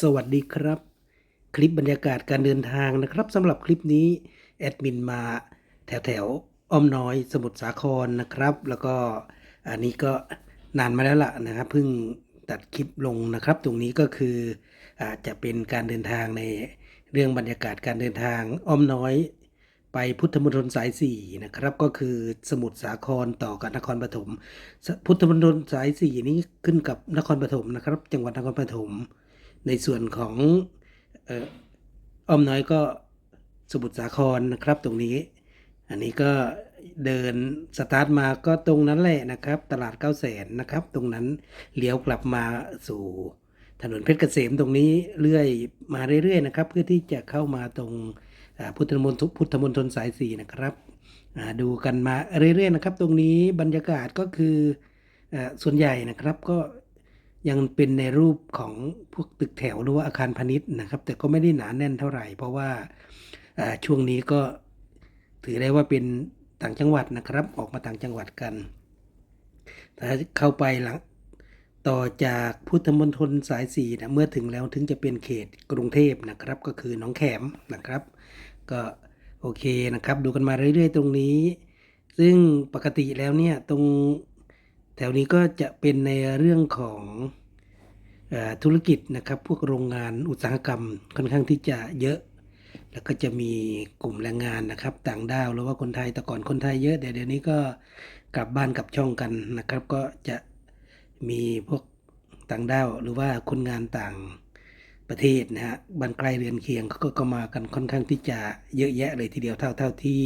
สวัสดีครับ คลิปบรรยากาศการเดินทางนะครับสำหรับคลิปนี้ แอดมินมาแถวแถวอ้อมน้อยสมุทรสาครนะครับ แล้วก็อันนี้ก็นานมาแล้วล่ะนะครับเพิ่งตัดคลิปลงนะครับ ตรงนี้ก็คืออาจจะเป็นการเดินทางในเรื่องบรรยากาศการเดินทางอ้อมน้อย ไปพุทธมณฑลสายสี่นะครับ ก็คือสมุทรสาครต่อกับนครปฐมพุทธมณฑลสายสี่นี้ขึ้นกับนครปฐมนะครับ จังหวัดนครปฐม ในส่วนของอ้อมน้อยก็สมุทรสาครนะครับตรงนี้ อันนี้ก็เดินสตาร์ทมาก็ตรงนั้นแหละนะครับ ตลาดเก้าแสนนะครับ ตรงนั้นเลี้ยวกลับมาสู่ถนนเพชรเกษมตรงนี้เรื่อยมาเรื่อยๆนะครับ เพื่อที่จะเข้ามาตรงพุทธมณฑลพุทธมณฑลสายสี่นะครับดูกันมาเรื่อยๆนะครับ ตรงนี้บรรยากาศก็คือส่วนใหญ่นะครับก็ ยังเป็นในรูปของพวกตึกแถวหรือว่าอาคารพาณิชย์นะครับ แต่ก็ไม่ได้หนาแน่นเท่าไหร่ เพราะว่าช่วงนี้ก็ถือได้ว่าเป็นต่างจังหวัดนะครับ ออกมาต่างจังหวัดกันถ้าเข้าไปหลังต่อจากพุทธมณฑลสายสี่นะเมื่อถึงแล้วถึงจะเป็นเขตกรุงเทพนะครับ ก็คือหนองแขมนะครับ ก็โอเคนะครับ ดูกันมาเรื่อยๆ ตรงนี้ ซึ่งปกติแล้วเนี่ยตรง แถวนี้ก็จะเป็นในเรื่องของอธุรกิจนะครับ พวกโรงงานอุตสาหกรรมค่อนข้างที่จะเยอะ แล้วก็จะมีกลุ่มแรงงานนะครับ ต่างด้าวหรือว่าคนไทยแต่ก่อนคนไทยเยอะเดี๋ยวเดี๋ยวนี้ก็กลับบ้านกลับช่องกันนะครับ ก็จะมีพวกต่างด้าวหรือว่าคนงานต่างประเทศนะฮะบ้านใกล้เรือนเคียงเขาก็ก็มากันค่อนข้างที่จะเยอะแยะเลยทีเดียวเท่าเท่าที่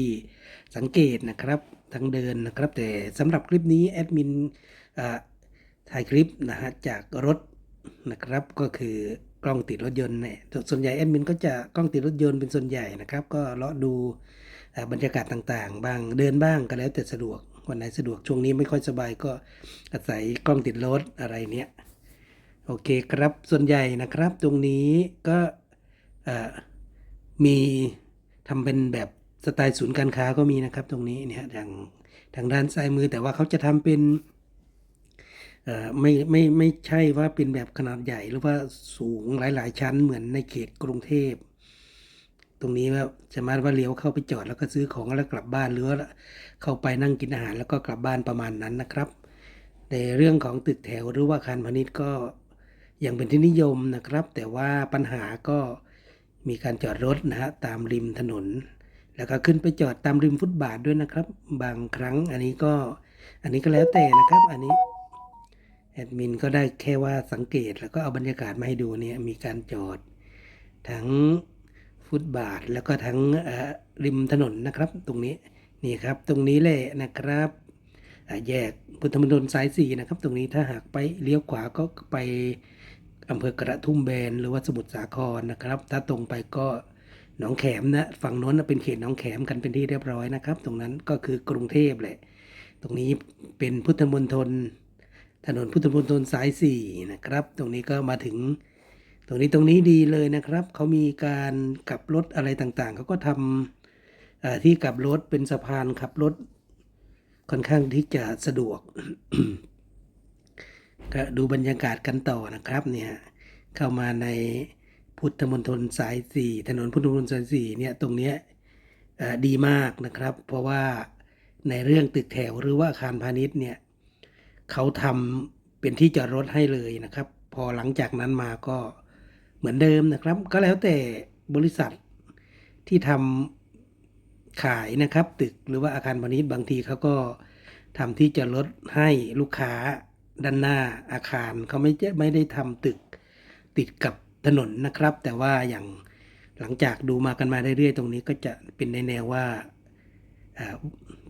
สังเกตนะครับ ทั้งเดินนะครับ แต่สำหรับคลิปนี้แอดมินถ่ายคลิปนะฮะจากรถนะครับก็คือกล้องติดรถยนต์เนี่ยส่วนใหญ่แอดมินก็จะกล้องติดรถยนต์เป็นส่วนใหญ่นะครับ ก็เลาะดูบรรยากาศต่างๆ บ้างเดินบ้างก็แล้วแต่สะดวกวันไหนสะดวกช่วงนี้ไม่ค่อยสบายก็อาศัยกล้องติดรถอะไรเนี้ยโอเคครับส่วนใหญ่นะครับตรงนี้ก็มีทำเป็นแบบ สไตล์ศูนย์การค้าก็มีนะครับตรงนี้เนี่ยทางทางด้านซ้ายมือแต่ว่าเขาจะทำเป็นเอ่อไม่ไม่ไม่ใช่ว่าเป็นแบบขนาดใหญ่หรือว่าสูงหลาย ๆ ชั้นเหมือนในเขตกรุงเทพ ตรงนี้ว่าสามารถว่าเลี้ยวเข้าไปจอดแล้วก็ซื้อของแล้วกลับบ้านหรือว่าเข้าไปนั่งกินอาหารแล้วก็กลับบ้านประมาณนั้นนะครับ ในเรื่องของตึกแถวหรือว่าอาคารพาณิชย์ก็ยังเป็นที่นิยมนะครับ แต่ว่าปัญหาก็มีการจอดรถนะฮะตามริมถนน แล้วก็ขึ้นไปจอดตามริมฟุตบาทด้วยนะครับ บางครั้งอันนี้ก็อันนี้ก็แล้วแต่นะครับอันนี้แอดมินก็ได้แค่ว่าสังเกตแล้วก็เอาบรรยากาศมาให้ดูเนี่ยมีการจอด ทั้งฟุตบาทแล้วก็ทั้งริมถนนนะครับ ตรงนี้นี่ครับ ตรงนี้แหละนะครับแยกพุทธมณฑลสายสี่นะครับ ตรงนี้ถ้าหากไปเลี้ยวขวาก็ไปอำเภอกระทุ่มแบนหรือว่าสมุทรสาครนะครับ ถ้าตรงไปก็ หนองแขมนะฝั่งโน้นเป็นเขตหนองแขมกันเป็นที่เรียบร้อยนะครับ ตรงนั้นก็คือกรุงเทพแหละ ตรงนี้เป็นพุทธมณฑลถนนพุทธมณฑลสายสี่นะครับ ตรงนี้ก็มาถึง ตรงนี้ตรงนี้ดีเลยนะครับ เขามีการกลับรถอะไรต่างๆ เขาก็ทำที่กลับรถเป็นสะพานขับรถค่อนข้างที่จะสะดวก ก็ดูบรรยากาศกันต่อนะครับเนี่ยเข้ามาใน พุทธมณฑลสายสี่ถนนพุทธมณฑลสายสี่เนี่ยตรงเนี้ยดีมากนะครับ เพราะว่าในเรื่องตึกแถวหรือว่าอาคารพาณิชย์เนี่ยเขาทำเป็นที่จอดรถให้เลยนะครับ พอหลังจากนั้นมาก็เหมือนเดิมนะครับ ก็แล้วแต่บริษัทที่ทำขายนะครับ ตึกหรือว่าอาคารพาณิชย์บางทีเขาก็ทำที่จอดรถให้ลูกค้าด้านหน้าอาคารเขาไม่ไม่ได้ทำตึกติดกับ ถนนนะครับ แต่ว่าอย่างหลังจากดูมากันมาเรื่อยๆ ตรงนี้ก็จะเป็นในแนวว่า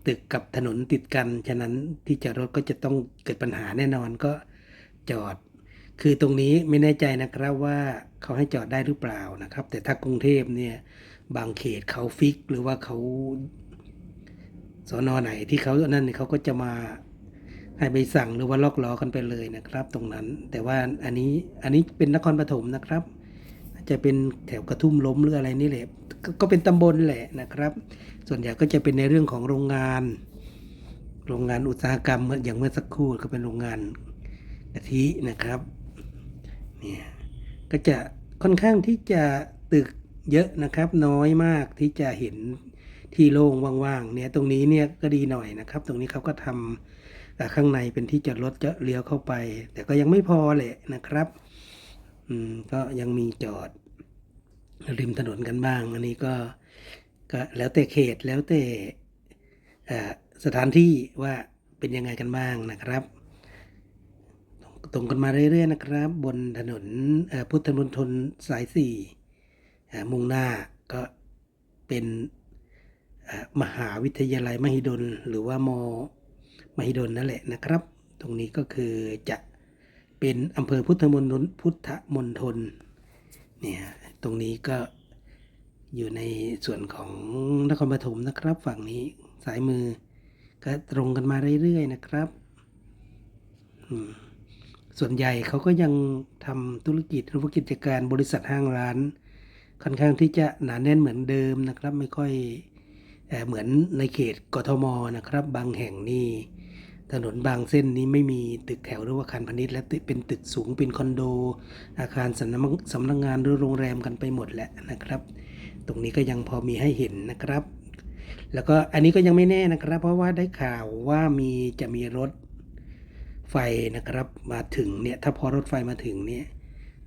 ตึกกับถนนติดกัน ฉะนั้นที่จอดรถก็จะต้องเกิดปัญหาแน่นอนก็จอด คือตรงนี้ไม่แน่ใจนะครับว่าเขาให้จอดได้หรือเปล่านะครับ แต่ถ้ากรุงเทพเนี่ยบางเขตเขาฟิกหรือว่าเขาสอนอไหนที่เขานั่นเนี่ยเขาก็จะมา ให้ใบสั่งหรือว่าล็อกล้อกันไปเลยนะครับ ตรงนั้น แต่ว่าอันนี้อันนี้เป็นนครปฐมนะครับจะเป็นแถวกระทุ่มล้มหรืออะไรนี่แหละกก็เป็นตำบลแหละนะครับ ส่วนใหญ่ก็จะเป็นในเรื่องของโรงงาน โรงงานอุตสาหกรรมเมื่ออย่างเมื่อสักครู่ก็เป็นโรงงานกะทินะครับเนี่ยก็จะค่อนข้างที่จะตึกเยอะนะครับ น้อยมากที่จะเห็นที่โล่งว่างๆเนี่ยตรงนี้เนี่ยก็ดีหน่อยนะครับ ตรงนี้เขาก็ทำ อ่ข้างในเป็นที่จอดรถจะเลี้ยวเข้าไป แต่ก็ยังไม่พอแหละนะครับอืมก็ยังมีจอดริมถนนกันบ้าง อันนี้ก็ก็แล้วแต่เขตแล้วแต่สถานที่ว่าเป็นยังไงกันบ้างนะครับตรงกันมาเรื่อยๆนะครับ บนถนนพุทธมณฑลสายสี่มุ่งหน้าก็เป็นมหาวิทยาลัยมหิดล หรือว่าม มหิดลนั่นแหละนะครับ ตรงนี้ก็คือจะเป็นอำเภอพุทธมณฑลพุทธมณฑลเนี่ยตรงนี้ก็อยู่ในส่วนของนครปฐมนะครับ ฝั่งนี้สายมือก็ตรงกันมาเรื่อยๆนะครับ ส่วนใหญ่เขาก็ยังทำธุรกิจหรือว่ากิจการบริษัทห้างร้าน ค่อนข้างที่จะหนาแน่นเหมือนเดิมนะครับ ไม่ค่อยเอเหมือนในเขตกทมนะครับ บางแห่งนี่ ถนนบางเส้นนี้ไม่มีตึกแถวหรือว่าอาคารพาณิชย์และเป็นตึกสูงเป็นคอนโด อาคารสำนักสำนักงานหรือโรงแรมกันไปหมดแหละนะครับ ตรงนี้ก็ยังพอมีให้เห็นนะครับ แล้วก็อันนี้ก็ยังไม่แน่นะครับ เพราะว่าได้ข่าวว่ามีจะมีรถไฟนะครับ มาถึงเนี่ยถ้าพอรถไฟมาถึงเนี่ย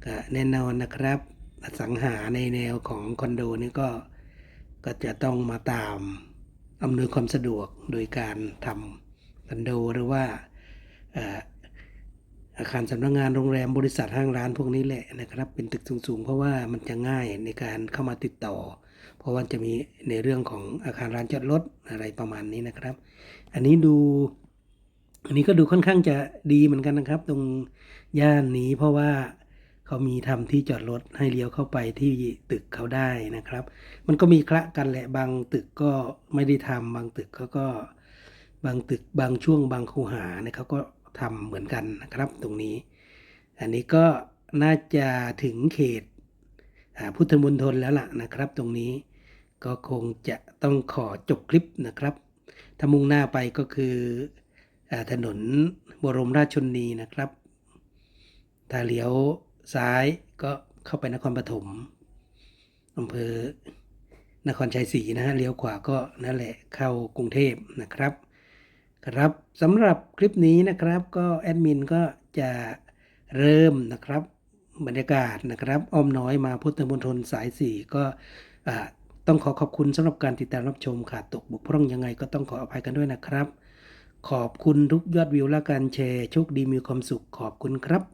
ก็แน่นอนนะครับอสังหาในแนวของคอนโดนี่ก็ก็จะต้องมาตามอำนวยความสะดวกโดยการทำ คอนโดหรือว่าอาคารสำนักงานโรงแรมบริษัทห้างร้านพวกนี้แหละนะครับ เป็นตึกสูงๆ เพราะว่ามันจะง่ายในการเข้ามาติดต่อ เพราะว่าจะมีในเรื่องของอาคารร้านจอดรถอะไรประมาณนี้นะครับ อันนี้ดู อันนี้ก็ดูค่อนข้างจะดีเหมือนกันนะครับ ตรงย่านนี้เพราะว่าเขามีทำที่จอดรถให้เลี้ยวเข้าไปที่ตึกเขาได้นะครับ มันก็มีคละกันแหละบางตึกก็ไม่ได้ทำบางตึกเขาก็ บางตึกบางช่วงบางคูหาเนี่ยเขาก็ทำเหมือนกันนะครับตรงนี้ อันนี้ก็น่าจะถึงเขตพุทธมณฑลแล้วล่ะนะครับ ตรงนี้ก็คงจะต้องขอจบคลิปนะครับถ้ามุ่งหน้าไปก็คืออถนนบรมราชชนนีนะครับ ถ้าเลี้ยวซ้ายก็เข้าไปนครปฐมอำเภอนครชัยศรีนะฮะเลี้ยวขวาก็นั่นแหละเข้ากรุงเทพนะครับ ครับสำหรับคลิปนี้นะครับก็แอดมินก็จะเริ่มนะครับบรรยากาศนะครับอ้อมน้อยมาพุทธมณฑลสายสี่ก็ต้องขอขอบคุณสำหรับการติดตามรับชมขาดตกบกพร่องยังไงก็ต้องขออภัยกันด้วยนะครับ ขอบคุณทุกยอดวิวและการแชร์โชคดีมีความสุขขอบคุณครับ